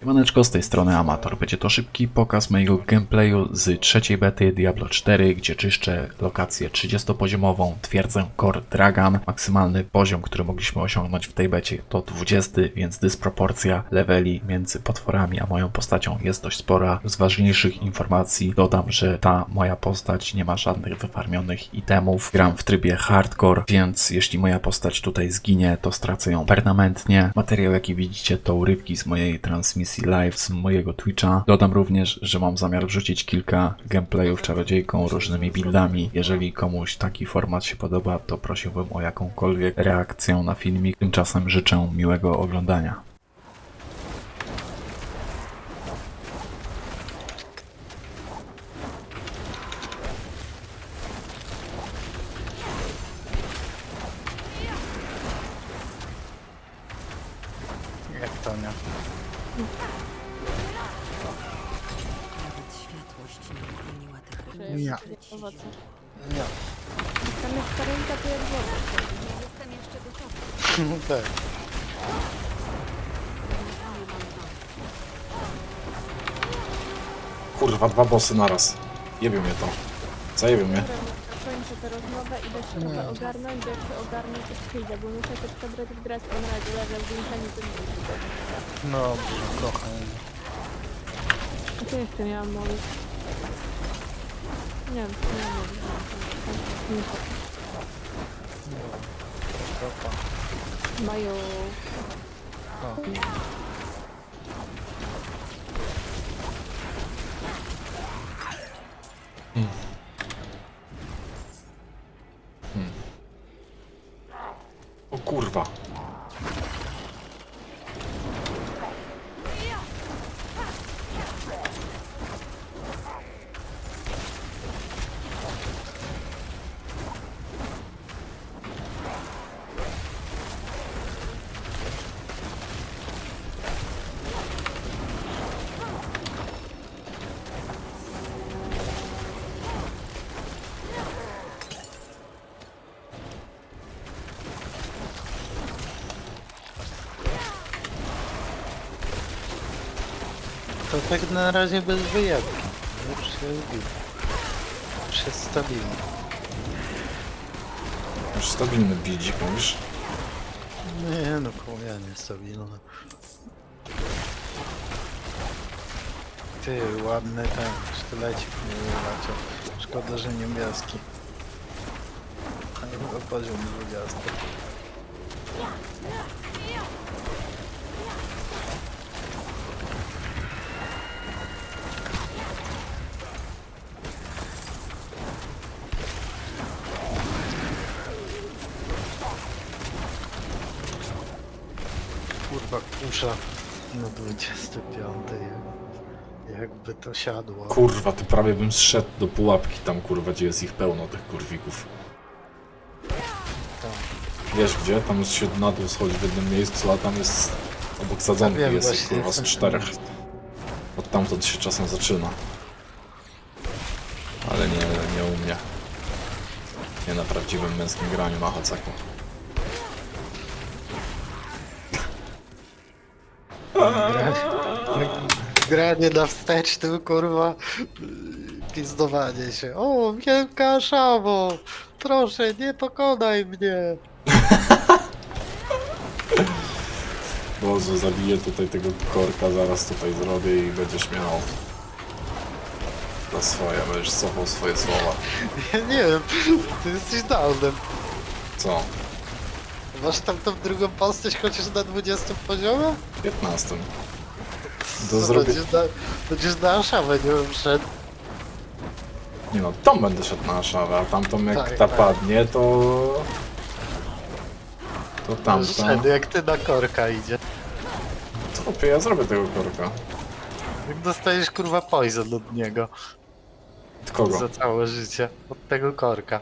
Siemaneczko, z tej strony Amator. Będzie to szybki pokaz mojego gameplayu z trzeciej bety Diablo 4, gdzie czyszczę lokację 30-poziomową, twierdzę Core Dragon. Maksymalny poziom, który mogliśmy osiągnąć w tej becie to 20, więc dysproporcja leveli między potworami a moją postacią jest dość spora. Z ważniejszych informacji dodam, że ta moja postać nie ma żadnych wyfarmionych itemów. Gram w trybie hardcore, więc jeśli moja postać tutaj zginie, to stracę ją permanentnie. Materiał, jaki widzicie, to urywki z mojej transmisji live z mojego Twitcha. Dodam również, że mam zamiar wrzucić kilka gameplayów czarodziejką, różnymi buildami. Jeżeli komuś taki format się podoba, to prosiłbym o jakąkolwiek reakcję na filmik. Tymczasem życzę miłego oglądania. Owoce. Nie. Tam jest starynka, to jak woda. Nie jestem jeszcze gotowa. No tak. Kurwa, dwa bossy naraz. Jebią mnie to. Zajebią mnie. Kończę tę rozmowę, idę się trochę ogarnąć, jak się ogarnę, to przyjdę, bo muszę też pobrać w grę na razie, leżę w Wincenie, to nie jest No, kocham. A co jeszcze miałam mówić? Nie wiem, co miałam mówić. Nie Kocham. wiem. Mają... O To tak na razie bez wyjebki. Już się lubi. Już jest stabilny. Już stabilny bidzik, mówisz? Nie no, chuja niestabilny. Ty, ładny ten sztylecik mi wyleciał. Szkoda, że niebieski. A nie chyba poziom 20. Kusza na 25. Jakby to siadło. Kurwa, ty prawie bym zszedł do pułapki tam, kurwa, gdzie jest ich pełno, tych kurwików. Tam. Wiesz gdzie? Tam się na dół schodzi w jednym miejscu, a tam jest... Obok sadzonki wiem, jest ich, właśnie kurwa, z czterech. Od tamtąd się czasem zaczyna. Ale nie, nie u mnie. Nie na prawdziwym męskim graniu na Granie na wstecznym, kurwa. Pizdowanie się. O, wielka szamo! Proszę, nie pokonaj mnie! Boże, zabiję tutaj tego korka, zaraz tutaj zrobię i będziesz miał na swoje, będziesz cofał swoje słowa. Ja nie wiem, ty jesteś downem. Co? Masz tam tą drugą postać chociaż na 20 poziomie? 15. To Do zrobienia. będziesz, na, będziesz na Aszawę, nie wiem, szedł. Nie no, tą będę szedł na szawę, a tamtą jak Tak, ta tak. padnie, to... To tamta. Szedł, jak ty na korka idzie. Co ja zrobię tego korka? Jak dostajesz kurwa poison od niego Od kogo? za całe życie. Od tego korka.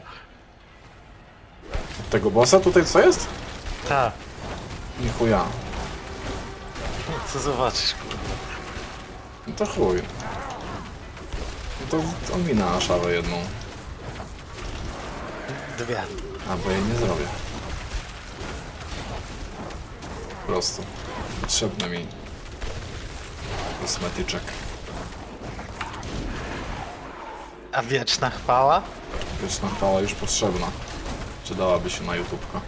Od tego bossa tutaj co jest? Ta, Nie chuja. co zobaczysz kurwa. No to chuj. No to, to minę na szawę jedną. Dwie. A, bo jej nie zrobię. Po prostu. Potrzebne mi. Kosmetyczek. A wieczna chwała? Wieczna chwała już potrzebna. Przydałaby się na YouTubka.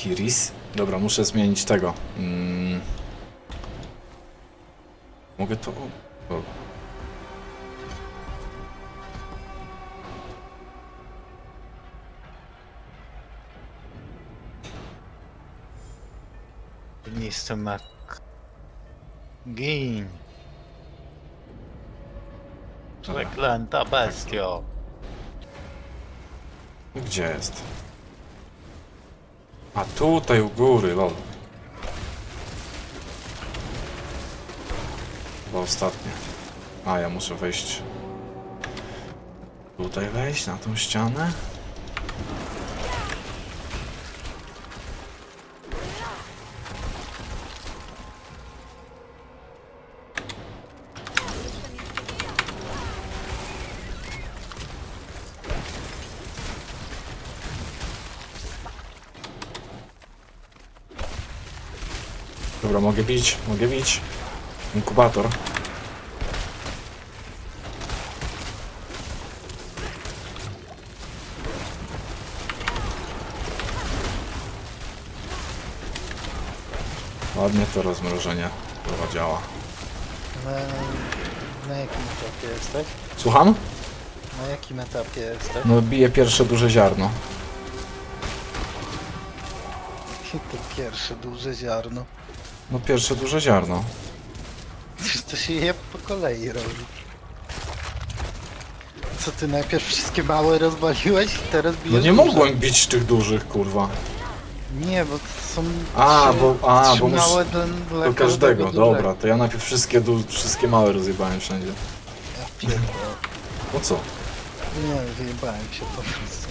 Kiris? Dobra, muszę zmienić tego. Mm. Mogę to... O. Nisty mak. Gin. Przeklęta bestio. Gdzie jest? A tutaj u góry, lol. Chyba ostatnie. A, ja muszę wejść. Tutaj wejść, na tą ścianę. Dobra, mogę bić, mogę bić. Inkubator. Ładnie to rozmrożenie chyba działa. Na, na jakim etapie jesteś? Słucham? Na jakim etapie jesteś? No bije pierwsze duże ziarno. To pierwsze duże ziarno. No pierwsze duże ziarno. To się je po kolei robi. Co ty najpierw wszystkie małe rozwaliłeś i teraz bijesz No nie duże? mogłem bić tych dużych, kurwa. Nie, bo to są A, trzy, bo- a, trzy bo mus- małe dla, dla Do każdego, dużego. dobra. To ja najpierw wszystkie, du- wszystkie małe rozjebałem wszędzie. Ja pierdolę. No co? Nie, wyjebałem się po prostu.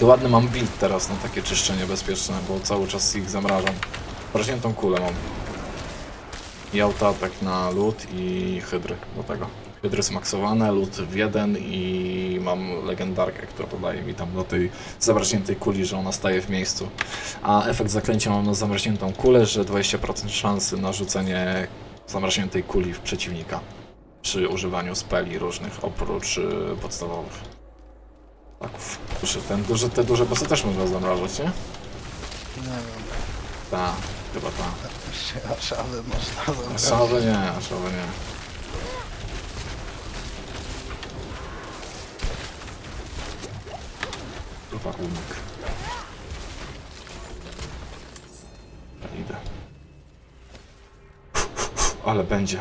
To ładny mam build teraz na takie czyszczenie bezpieczne, bo cały czas ich zamrażam. Wrażniętą kulę mam. I autoatak na lód i hydry do tego. Hydry zmaksowane, lód w jeden i mam legendarkę, która dodaje mi tam do tej zamrażniętej kuli, że ona staje w miejscu. A efekt zaklęcia mam na zamrażniętą kulę, że 20% szansy na rzucenie zamrażniętej kuli w przeciwnika przy używaniu speli różnych oprócz y, podstawowych. Taków. Duży, ten duży, te duże bossy też można zamrażać, nie? Nie wiem. Ta, chyba ta. Jeszcze Aszawę można zabrać. Szałę nie, szałę nie. Chyba unik. Ja idę. Ale będzie.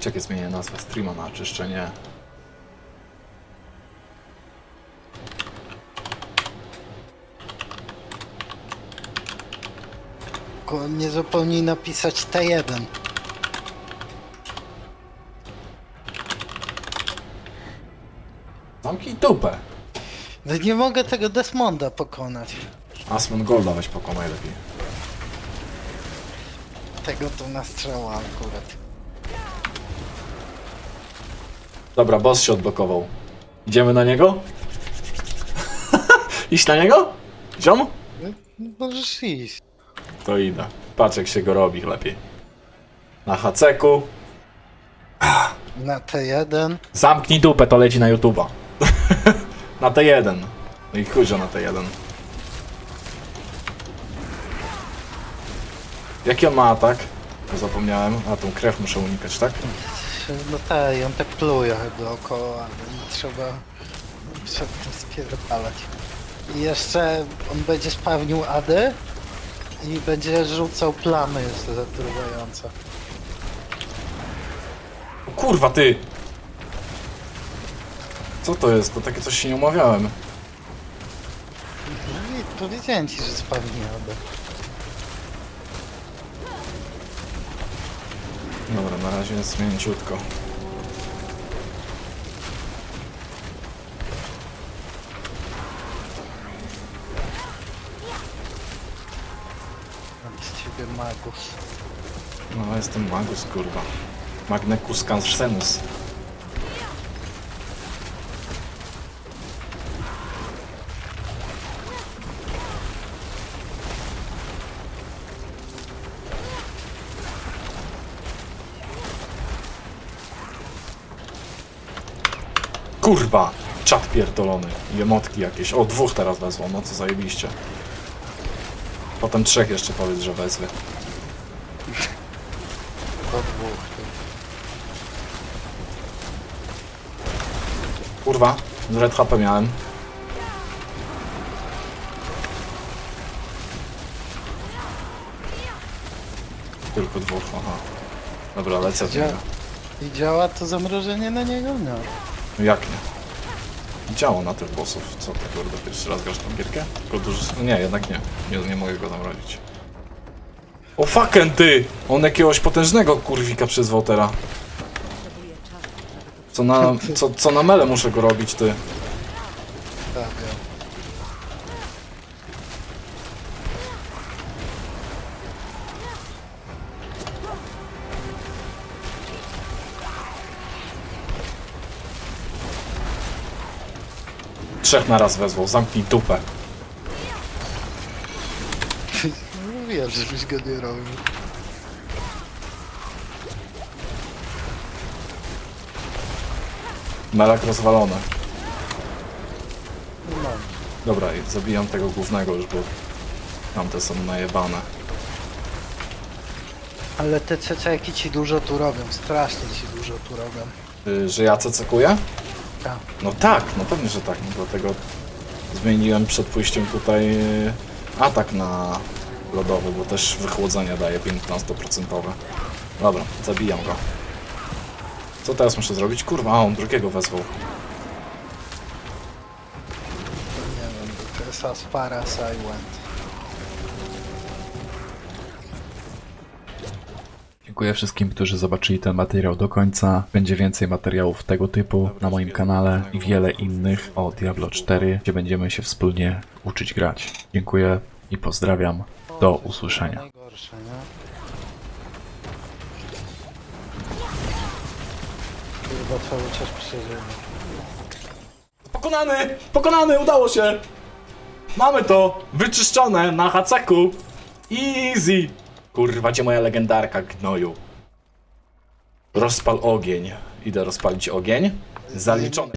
Czekaj, zmienię nazwę streama na czyszczenie. Tylko Nie zapomnij napisać T1. Zamknij dupę! No nie mogę tego Desmonda pokonać. Asmon Golda weź pokonaj lepiej. Tego to nastrzała akurat. Dobra, boss się odblokował. Idziemy na niego? Iść na niego? Ziom? No, Możesz iść. To idę. Patrz jak się go robi lepiej. Na haceku. Na T1. Zamknij dupę, to leci na YouTube'a. na T1. No i że na T1. Jaki on ma atak? Zapomniałem. A, tą krew muszę unikać, tak? No tak, i on tak pluje dookoła, ale nie trzeba przed tym spierdalać. I jeszcze on będzie spawnił AD i będzie rzucał plamy jeszcze zatruwające. O kurwa, ty! Co to jest? To takie coś się nie umawiałem. I powiedziałem ci, że spawnie AD. Dobra, na razie jest mięciutko. Magus. No, jestem magus, kurwa. Magnecus Cansenus. Kurwa! Czat pierdolony. I emotki jakieś. O, dwóch teraz wezmą, no co zajebiście. Potem trzech jeszcze powiedz, że dwóch. ty. Kurwa, z red HP miałem. Tylko dwóch, aha. Dobra, lecę w Dzia niego. I działa to zamrożenie na niego? No. No Jak nie? Działo na tych bossów. Co ty kurde, pierwszy raz grasz tą gierkę? Tylko dużo... no Nie, jednak nie. Nie, nie mogę go zamrozić. O fucking ty! On jakiegoś potężnego kurwika przyzwał teraz. Co na, co, co na mele muszę go robić, ty. Trzech na raz wezwał, zamknij dupę. Mówiłem, żebyś go nie robił. Melek rozwalony. No. Dobra, zabijam tego głównego już, bo tamte są najebane. Ale te ceceki ci dużo tu robią, strasznie ci dużo tu robią. Y, że ja cecekuję? No tak, no pewnie, że tak, no dlatego zmieniłem przed pójściem tutaj y, atak na lodowy, bo też wychłodzenie daje 15%. Dobra, zabijam go. Co teraz muszę zrobić? Kurwa, on drugiego wezwał. Nie wiem, to jest as far as I went. Dziękuję wszystkim, którzy zobaczyli ten materiał do końca. Będzie więcej materiałów tego typu na moim kanale i wiele innych o Diablo 4, gdzie będziemy się wspólnie uczyć grać. Dziękuję i pozdrawiam. Do usłyszenia. Najgorsze, nie? Chyba cały czas przeżyłem. Pokonany! Pokonany! Udało się! Mamy to! Wyczyszczone na hacaku! Easy! Kurwa, gdzie moja legendarka, gnoju? Rozpal ogień. Idę rozpalić ogień. Zaliczone.